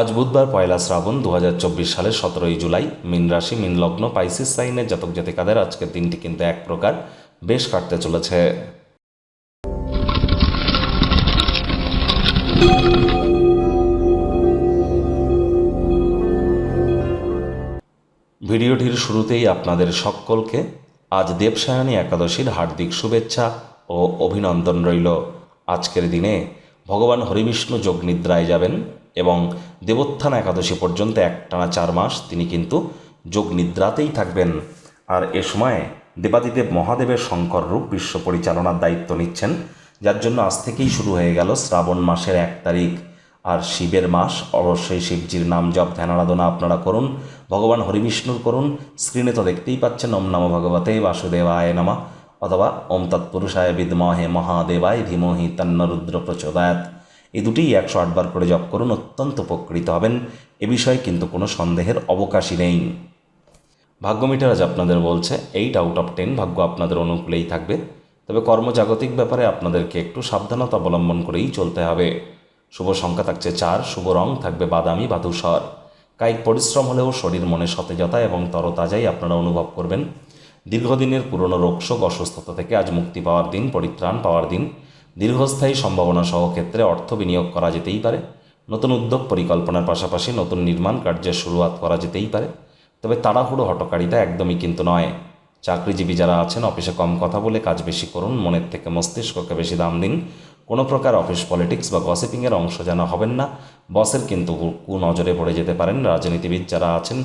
আজ বুধবার পয়লা শ্রাবণ দু সালের সতেরোই জুলাই, মিন রাশি, মিন লগ্ন, পাইসিস সাইনের জাতক জাতিকাদের আজকের দিনটি কিন্তু এক প্রকার বেশ কাটতে চলেছে। ভিডিওটির শুরুতেই আপনাদের সকলকে আজ দেবসায়নী একাদশীর হার্দিক শুভেচ্ছা ও অভিনন্দন রইল। আজকের দিনে ভগবান হরিবিষ্ণু যোগ নিদ্রায় যাবেন এবং দেবোত্থান একাদশী পর্যন্ত একটানা চার মাস তিনি কিন্তু যোগ নিদ্রাতেই থাকবেন। আর এ সময় দেবাদিদেব মহাদেবের শঙ্কর রূপ বিশ্ব পরিচালনার দায়িত্ব নিচ্ছেন, যার জন্য আজ থেকেই শুরু হয়ে গেল শ্রাবণ মাসের এক তারিখ। আর শিবের মাস, অবশ্যই শিবজির নাম জপ ধ্যান আরাধনা আপনারা করুন, ভগবান হরিবিষ্ণুর করুন স্ক্রিনে তো দেখতেই পাচ্ছেন, ওম নম ভগবতে বাসুদেবায় নমা। অথবা ওম তৎপুরুষায় বিদ্মহে মহাদেবায় ধীমহি তন্ন রুদ্র প্রচোদয়াত এই দুটিই একশো আটবার করে জপ করুন, অত্যন্ত উপকৃত হবেন। এ বিষয়ে কিন্তু কোনো সন্দেহের অবকাশই নেই। ভাগ্য মিটার আজ আপনাদের বলছে এইট আউট অফ টেন ভাগ্য আপনাদের অনুকূলেই থাকবে। তবে কর্মজাগতিক ব্যাপারে আপনাদেরকে একটু সাবধানতা অবলম্বন করেই চলতে হবে। শুভ সংখ্যা থাকছে চার, শুভ রং থাকবে বাদামি বা ধূসর কায়িক পরিশ্রম হলেও শরীর মনে সতেজতা এবং তরতাজাই আপনারা অনুভব করবেন। দীর্ঘদিনের পুরনো রোগশোক অসুস্থতা থেকে আজ মুক্তি পাওয়ার দিন, পরিত্রাণ পাওয়ার দিন। দীর্ঘস্থায়ী সম্ভাবনা সহ ক্ষেত্রে অর্থ বিনিয়োগ করা যেতেই পারে। নতুন উদ্যোগ পরিকল্পনার পাশাপাশি নতুন নির্মাণ কার্যের শুরুয়াত করা যেতেই পারে। তবে তাড়াহুড়ো হটকারিতা একদমই কিন্তু নয়। চাকরিজীবী যারা আছেন, অফিসে কম কথা বলে কাজ বেশি করুন, মনের থেকে মস্তিষ্ককে বেশি দাম দিন। কোনো প্রকার অফিস পলিটিক্স বা গসিপিংয়ের অংশ যেন হবেন না। বসের কিন্তু নজরে পড়ে যেতে পারেন। রাজনীতিবিদ যারা আছেন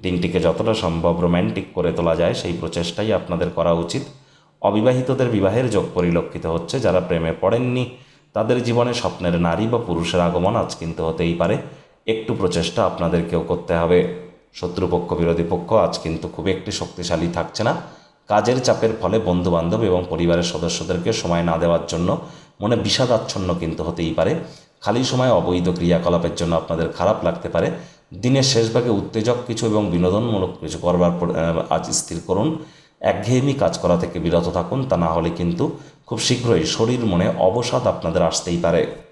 দিনটিকে যতটা সম্ভব রোম্যান্টিক করে তোলা যায়, সেই প্রচেষ্টাই আপনাদের করা উচিত। অবিবাহিতদের বিবাহের যোগ পরিলক্ষিত হচ্ছে, যারা প্রেমে পড়েননি, তাদের জীবনে স্বপ্নের নারী বা পুরুষের আগমন আজ কিন্তু হতেই পারে। একটু প্রচেষ্টা আপনাদেরকেও করতে হবে। শত্রুপক্ষ, বিরোধী পক্ষ আজ কিন্তু খুব একটি শক্তিশালী থাকছে না। কাজের চাপের ফলে বন্ধুবান্ধব এবং পরিবারের সদস্যদেরকে সময় না দেওয়ার জন্য মনে বিষাদাচ্ছন্ন কিন্তু হতেই পারে। খালি সময় অবৈধ ক্রিয়াকলাপের জন্য আপনাদের খারাপ লাগতে পারে। দিনের শেষভাগে উত্তেজক কিছু এবং বিনোদনমূলক কিছু করবার পর- আজ স্থির করুন। একঘেয়েমি কাজ করা থেকে বিরত থাকুন। তা না হলে কিন্তু খুব শীঘ্রই শরীর মনে অবসাদ আপনাদের আসতেই পারে।